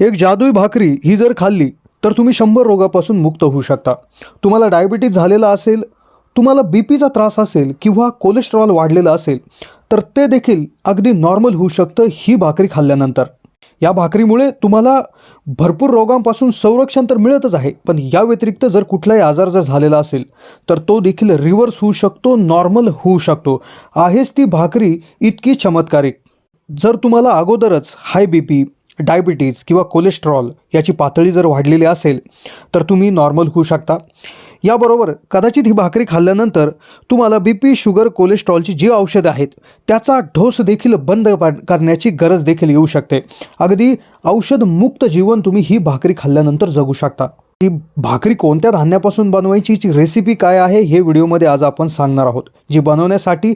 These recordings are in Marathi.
एक जादुई भाकरी ही जर खाल्ली तर तुम्ही शंभर रोगापासून मुक्त होऊ शकता. तुम्हाला डायबिटीज झालेला असेल तुम्हाला बी पीचा त्रास असेल किंवा कोलेस्ट्रॉल वाढलेलं असेल तर ते देखील अगदी नॉर्मल होऊ शकतं ही भाकरी खाल्ल्यानंतर. या भाकरीमुळे तुम्हाला भरपूर रोगांपासून संरक्षण तर मिळतच आहे पण या व्यतिरिक्त जर कुठलाही आजार जर झालेला असेल तर तो देखील रिव्हर्स होऊ शकतो नॉर्मल होऊ शकतो. आहेच ती भाकरी इतकी चमत्कारिक. जर तुम्हाला अगोदरच हाय बी पी डायबिटीज किंवा कोलेस्ट्रॉल याची पातळी जर वाढलेली असेल तर तुम्ही नॉर्मल होऊ शकता. याबरोबर कदाचित ही भाकरी खाल्ल्यानंतर तुम्हाला बी पी शुगर कोलेस्ट्रॉलची जी औषधं आहेत त्याचा ढोस देखील बंद पा- करण्याची गरज देखील येऊ शकते. अगदी औषधमुक्त जीवन तुम्ही ही भाकरी खाल्ल्यानंतर जगू शकता. ही भाकरी कोणत्या धान्यापासून बनवायची जी रेसिपी काय आहे हे व्हिडिओमध्ये आज आपण सांगणार आहोत. जी बनवण्यासाठी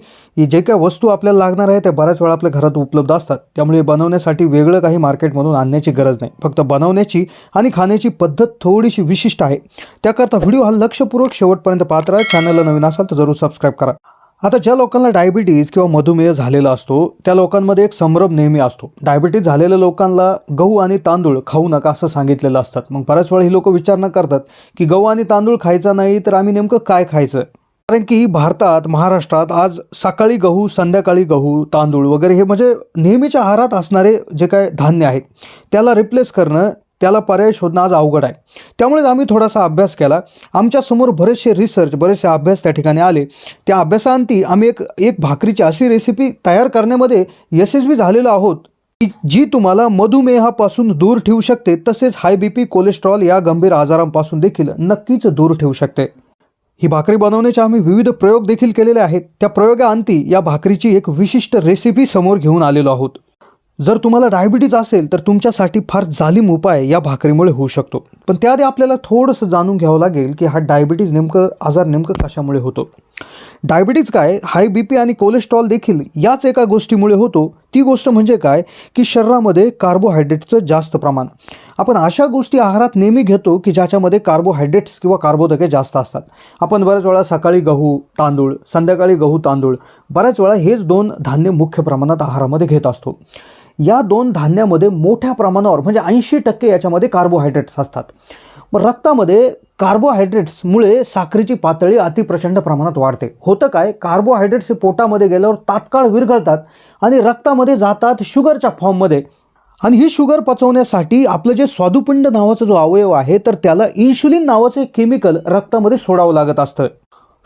जे काही वस्तू आपल्याला लागणार आहे त्या बऱ्याच वेळा आपल्या घरात उपलब्ध असतात. त्यामुळे बनवण्यासाठी वेगळं काही मार्केटमधून आणण्याची गरज नाही. फक्त बनवण्याची आणि खाण्याची पद्धत थोडीशी विशिष्ट आहे. त्याकरता व्हिडिओ हा लक्षपूर्वक शेवटपर्यंत पात्र आहे चॅनलला नवीन असाल तर जरूर सबस्क्राईब करा. आता ज्या लोकांना डायबिटीज किंवा मधुमेह झालेला असतो त्या लोकांमध्ये एक संभ्रम नेहमी असतो. डायबिटीज झालेल्या लोकांना गहू आणि तांदूळ खाऊ नका असं सांगितलेलं असतात मग बऱ्याच वेळा ही लोक विचार न करतात की गहू आणि तांदूळ खायचा नाही तर आम्ही नेमकं काय खायचं? कारण की भारतात महाराष्ट्रात आज सकाळी गहू संध्याकाळी गहू तांदूळ वगैरे हे म्हणजे नेहमीच्या आहारात असणारे जे काय धान्य आहे त्याला रिप्लेस करणं त्याला पर्याय शोधणं आज अवघड आहे. त्यामुळेच आम्ही थोडासा अभ्यास केला. आमच्यासमोर बरेचसे रिसर्च बरेचसे अभ्यास त्या ठिकाणी आले. त्या अभ्यासांती आम्ही एक एक भाकरीची अशी रेसिपी तयार करण्यामध्ये यशस्वी झालेलो आहोत की जी तुम्हाला मधुमेहापासून दूर ठेवू शकते. तसेच हाय बी पी कोलेस्ट्रॉल या गंभीर आजारांपासून देखील नक्कीच दूर ठेवू शकते. ही भाकरी बनवण्याचे आम्ही विविध प्रयोग देखील केलेले आहेत. त्या प्रयोगाअंती या भाकरीची एक विशिष्ट रेसिपी समोर घेऊन आलेलो आहोत. जर तुम्हाला डायबिटीज असेल तर तुमच्यासाठी फार जालीम उपाय या भाकरीमुळे होऊ शकतो. पण त्याआधी आपल्याला थोडंसं जाणून घ्यावं लागेल की हा डायबिटीज नेमकं आजार नेमकं कशामुळे होतो? डायबिटीज काय? हाय बी पी आणि कोलेस्ट्रॉल देखील याच एका गोष्टीमुळे होतो. ती गोष्ट म्हणजे काय? की शरीरामध्ये कार्बोहायड्रेटचं जास्त प्रमाण. आपण अशा गोष्टी आहारात नेहमी घेतो की ज्याच्यामध्ये कार्बोहायड्रेट्स किंवा कार्बोदके जास्त असतात. आपण बऱ्याच वेळा सकाळी गहू तांदूळ संध्याकाळी गहू तांदूळ बऱ्याच वेळा हेच दोन धान्य मुख्य प्रमाणात आहारामध्ये घेत असतो. या दोन धान्यामध्ये मोठ्या प्रमाणावर म्हणजे ऐंशी टक्के याच्यामध्ये कार्बोहायड्रेट्स असतात. मग रक्तामध्ये कार्बोहायड्रेट्समुळे साखरेची पातळी अतिप्रचंड प्रमाणात वाढते. होतं काय? कार्बोहायड्रेट्स हे पोटामध्ये गेल्यावर तात्काळ विरघळतात आणि रक्तामध्ये जातात शुगरच्या फॉर्ममध्ये आणि ही शुगर पचवण्यासाठी आपलं जे स्वादुपिंड नावाचा जो अवयव आहे तर त्याला इन्शुलिन नावाचं एक केमिकल रक्तामध्ये सोडावं लागत असतं.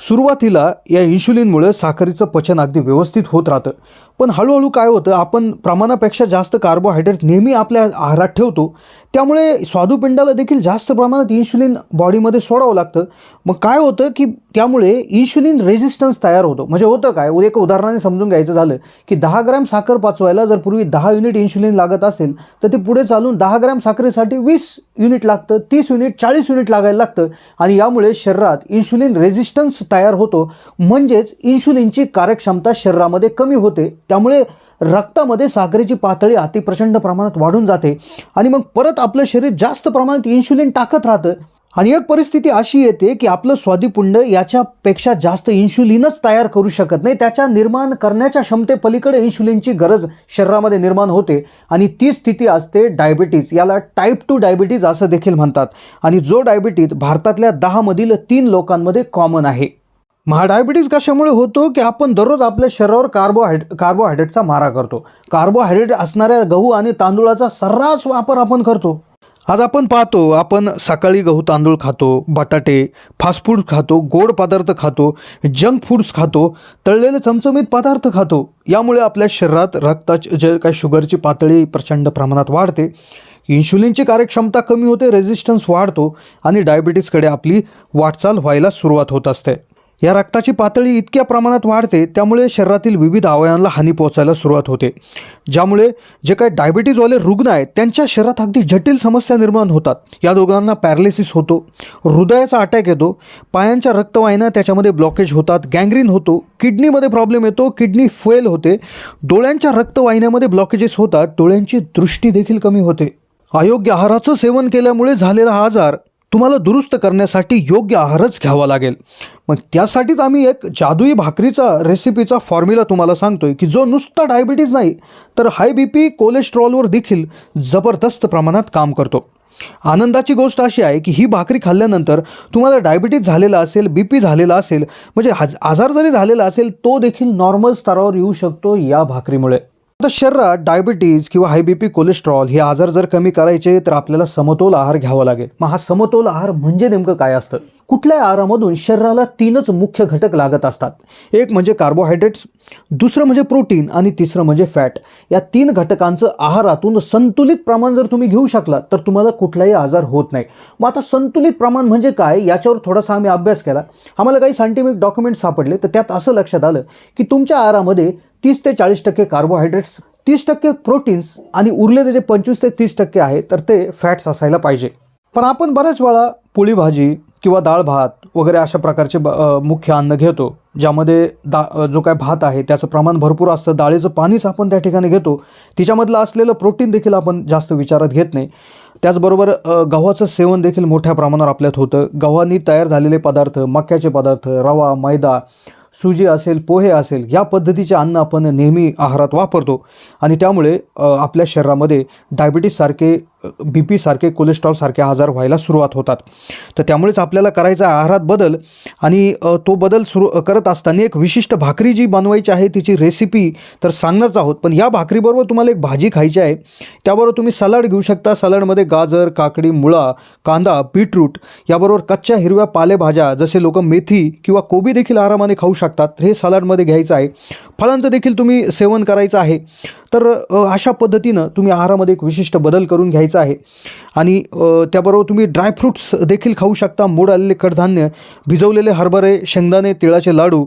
सुरुवातीला या इन्शुलिनमुळे साखरेचं पचन अगदी व्यवस्थित होत राहतं. पण हळूहळू काय होतं आपण प्रमाणापेक्षा जास्त कार्बोहायड्रेट नेहमी आपल्या आहारात ठेवतो त्यामुळे स्वादुपिंडाला देखील जास्त प्रमाणात इन्शुलिन बॉडीमध्ये सोडावं लागतं. मग काय होतं की त्यामुळे इन्शुलिन रेझिस्टन्स तयार होतो. म्हणजे होतं काय? एक उदाहरणाने समजून घ्यायचं झालं की दहा ग्रॅम साखर पाचवायला जर पूर्वी दहा युनिट इन्शुलिन लागत असेल तर ते पुढे चालून दहा ग्रॅम साखरेसाठी वीस युनिट लागतं तीस युनिट चाळीस युनिट लागायला लागतं. आणि यामुळे शरीरात इन्शुलिन रेझिस्टन्स तयार होतो. म्हणजेच इन्शुलिनची कार्यक्षमता शरीरामध्ये कमी होते. त्यामुळे रक्तामध्ये साखरेची पातळी अतिप्रचंड प्रमाणात वाढून जाते आणि मग परत आपलं शरीर जास्त प्रमाणात इन्शुलिन टाकत राहतं. आणि एक परिस्थिती अशी येते की आपलं स्वादिपुंड याच्यापेक्षा जास्त इन्शुलिनच तयार करू शकत नाही. त्याच्या निर्माण करण्याच्या क्षमतेपलीकडे इन्शुलिनची गरज शरीरामध्ये निर्माण होते. आणि ती स्थिती असते डायबिटीज याला टाईप टू डायबिटीज असं देखील म्हणतात. आणि जो डायबिटीज भारतातल्या दहामधील तीन लोकांमध्ये कॉमन आहे. महा डायबिटीज कशामुळे होतो की आपण दररोज आपल्या शरीरावर कार्बोहायड्रेट कार्बोहायड्रेटचा मारा करतो? कार्बोहायड्रेट असणाऱ्या गहू आणि तांदूळाचा सर्रास वापर आपण करतो. आज आपण पाहतो आपण सकाळी गहू तांदूळ खातो बटाटे फास्ट फूड खातो गोड पदार्थ खातो जंक फूड्स खातो तळलेले चमचमीत पदार्थ खातो. यामुळे आपल्या शरीरात रक्ताची जे काही शुगरची पातळी प्रचंड प्रमाणात वाढते. इन्शुलिनची कार्यक्षमता कमी होते रेझिस्टन्स वाढतो आणि डायबिटीजकडे आपली वाटचाल व्हायला सुरुवात होत असते. या रक्ताची पातळी इतक्या प्रमाणात वाढते त्यामुळे शरीरातील विविध अवयवांना हानी पोहोचायला सुरुवात होते. ज्यामुळे जे काही डायबिटीजवाले रुग्ण आहेत त्यांच्या शरीरात अगदी जटिल समस्या निर्माण होतात. या रुग्णांना पॅरालिसिस होतो हृदयाचा अटॅक येतो पायांच्या रक्तवाहिन्या त्याच्यामध्ये ब्लॉकेज होतात गँग्रीन होतो किडनीमध्ये प्रॉब्लेम येतो किडनी फेल होते डोळ्यांच्या रक्तवाहिन्यामध्ये ब्लॉकेजेस होतात डोळ्यांची दृष्टी देखील कमी होते. अयोग्य आहाराचं सेवन केल्यामुळे झालेला हा आजार तुम्हाला दुरुस्त करण्यासाठी योग्य आहारच घ्यावा लागेल. मग त्यासाठीच आम्ही एक जादुई भाकरीचा रेसिपीचा फॉर्म्युला तुम्हाला सांगतोय की जो नुसता डायबिटीज नाही तर हाय बी पी कोलेस्ट्रॉलवर देखील जबरदस्त प्रमाणात काम करतो. आनंदाची गोष्ट अशी आहे की ही भाकरी खाल्ल्यानंतर तुम्हाला डायबिटीज झालेला असेल बी पी झालेला असेल म्हणजे हज आजार जरी झालेला असेल तो देखील नॉर्मल स्तरावर येऊ शकतो या भाकरीमुळे. तर शरीरात डायबिटीज किंवा हाय बी पी कोलेस्ट्रॉल हे आजार जर कमी करायचे तर आपल्याला समतोल आहार घ्यावा लागेल. मग हा समतोल आहार म्हणजे नेमकं काय असतं? कुठल्याही आहारामधून शरीराला तीनच मुख्य घटक लागत असतात? एक म्हणजे कार्बोहायड्रेट्स दुसरं म्हणजे प्रोटीन आणि तिसरं म्हणजे फॅट या तीन घटकांचं आहारातून संतुलित प्रमाण जर तुम्ही घेऊ शकलात तर तुम्हाला कुठलाही आजार होत नाही. मग आता संतुलित प्रमाण म्हणजे काय? याच्यावर थोडासा आम्ही अभ्यास केला. आम्हाला काही सायंटिफिक डॉक्युमेंट सापडले तर त्यात असं लक्षात आलं की तुमच्या आहारामध्ये तीस ते चाळीस टक्के कार्बोहायड्रेट्स तीस टक्के प्रोटीन्स आणि उरलेले जे पंचवीस ते तीस टक्के आहे तर ते फॅट्स असायला पाहिजे. पण आपण बऱ्याच वेळा पोळी भाजी किंवा डाळ भात वगैरे अशा प्रकारचे ब मुख्य अन्न घेतो ज्यामध्ये दा जो काय भात आहे त्याचं प्रमाण भरपूर असतं डाळीचं पाणीच आपण त्या ठिकाणी घेतो तिच्यामधलं असलेलं प्रोटीन देखील आपण जास्त विचारात घेत नाही. त्याचबरोबर गव्हाचं सेवन देखील मोठ्या प्रमाणावर आपल्यात होतं. गव्हानी तयार झालेले पदार्थ मक्याचे पदार्थ रवा मैदा सुजी असेल पोहे असेल या पद्धतीचे अन्न आपण नेहमी आहारात वापरतो. आणि त्यामुळे आपल्या शरीरामध्ये डायबिटीजसारखे बी पीसारखे कोलेस्ट्रॉलसारखे आजार व्हायला सुरुवात होतात. तर त्यामुळेच आपल्याला करायचा आहारात बदल आणि तो बदल सुरू करत असताना एक विशिष्ट भाकरी जी बनवायची आहे तिची रेसिपी तर सांगणारच आहोत. पण या भाकरीबरोबर तुम्हाला एक भाजी खायची आहे. त्याबरोबर तुम्ही सलाड घेऊ शकता. सलाडमध्ये गाजर काकडी मुळा कांदा बीटरूट याबरोबर कच्च्या हिरव्या पालेभाज्या जसे लोक मेथी किंवा कोबी देखील आरामाने खाऊ शकतात. हे सलाडमध्ये घ्यायचं आहे. फळांचं देखील तुम्ही सेवन करायचं आहे. तर अशा पद्धतीनं तुम्ही आहारामध्ये एक विशिष्ट बदल करून घ्यायचा आहे. आणि त्याबरोबर तुम्ही ड्रायफ्रूट्स देखील खाऊ शकता. मोड आलेले कडधान्य भिजवलेले हरभरे शेंगदाणे तिळाचे लाडू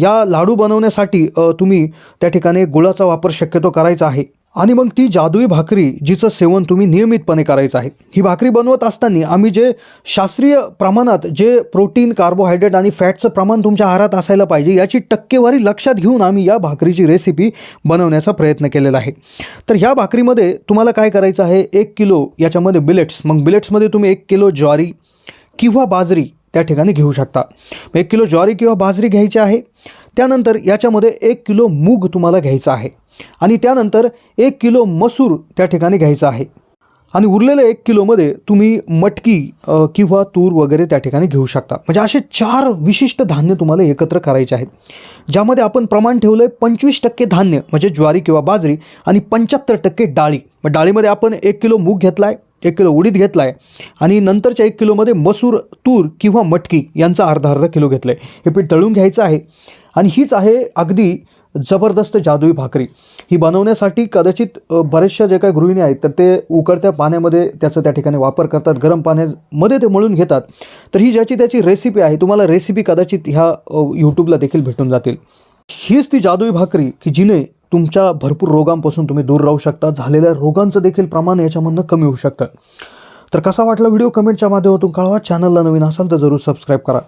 या लाडू बनवण्यासाठी तुम्ही त्या ठिकाणी गुळाचा वापर शक्यतो करायचा आहे. आणि मग ती जादुई भाकरी जिचं सेवन तुम्ही नियमितपणे करायचं आहे. ही भाकरी बनवत असताना आम्ही जे शास्त्रीय प्रमाणात जे प्रोटीन कार्बोहायड्रेट आणि फॅटचं प्रमाण तुमच्या आहारात असायला पाहिजे याची टक्केवारी लक्षात घेऊन आम्ही या भाकरीची रेसिपी बनवण्याचा प्रयत्न केलेला आहे. तर ह्या भाकरीमध्ये तुम्हाला काय करायचं आहे? एक किलो याच्यामध्ये बिलेट्स मग बिलेट्समध्ये तुम्ही एक किलो ज्वारी किंवा बाजरी त्या ठिकाणी घेऊ शकता. एक किलो ज्वारी किंवा बाजरी घ्यायची आहे. त्यानंतर याच्यामध्ये एक किलो मूग तुम्हाला घ्यायचा आहे. आणि त्यानंतर एक किलो मसूर त्या ठिकाणी घ्यायचा आहे. आणि उरलेल्या एक किलोमध्ये तुम्ही मटकी किंवा तूर वगैरे त्या ठिकाणी घेऊ शकता. म्हणजे असे चार विशिष्ट धान्य तुम्हाला एकत्र करायचे आहेत. ज्यामध्ये आपण प्रमाण ठेवलं आहे पंचवीस टक्के धान्य म्हणजे ज्वारी किंवा बाजरी आणि पंच्याहत्तर टक्के डाळी. मग डाळीमध्ये आपण एक किलो मूग घेतला आहे एक किलो उडीद घेतला आहे आणि नंतरच्या एक किलोमध्ये मसूर तूर किंवा मटकी यांचा अर्धा अर्धा किलो घेतलं आहे हे पीठ तळून घ्यायचं आहे आणि हीच आहे अगदी जबरदस्त जादुई भाकरी. ही बनवण्यासाठी कदाचित बऱ्याचशा बरेचशा जे काही गृहिणी आहेत तर ते उकळत्या पाण्यामध्ये त्याचा त्या ठिकाणी वापर करतात गरम पाण्यामध्ये ते मळून घेतात. तर ही ज्याची त्याची रेसिपी आहे तुम्हाला रेसिपी कदाचित ह्या यूट्यूबला देखील भेटून जातील. हीच ती जादुई भाकरी की जिने तुमच्या भरपूर रोगांपासून तुम्ही दूर राहू शकता. झालेल्या रोगांचं देखील प्रमाण याच्यामधनं कमी होऊ शकतं. तर कसा वाटला व्हिडिओ कमेंटच्या माध्यमातून कळवा. चॅनलला नवीन असाल तर जरूर सबस्क्राईब करा.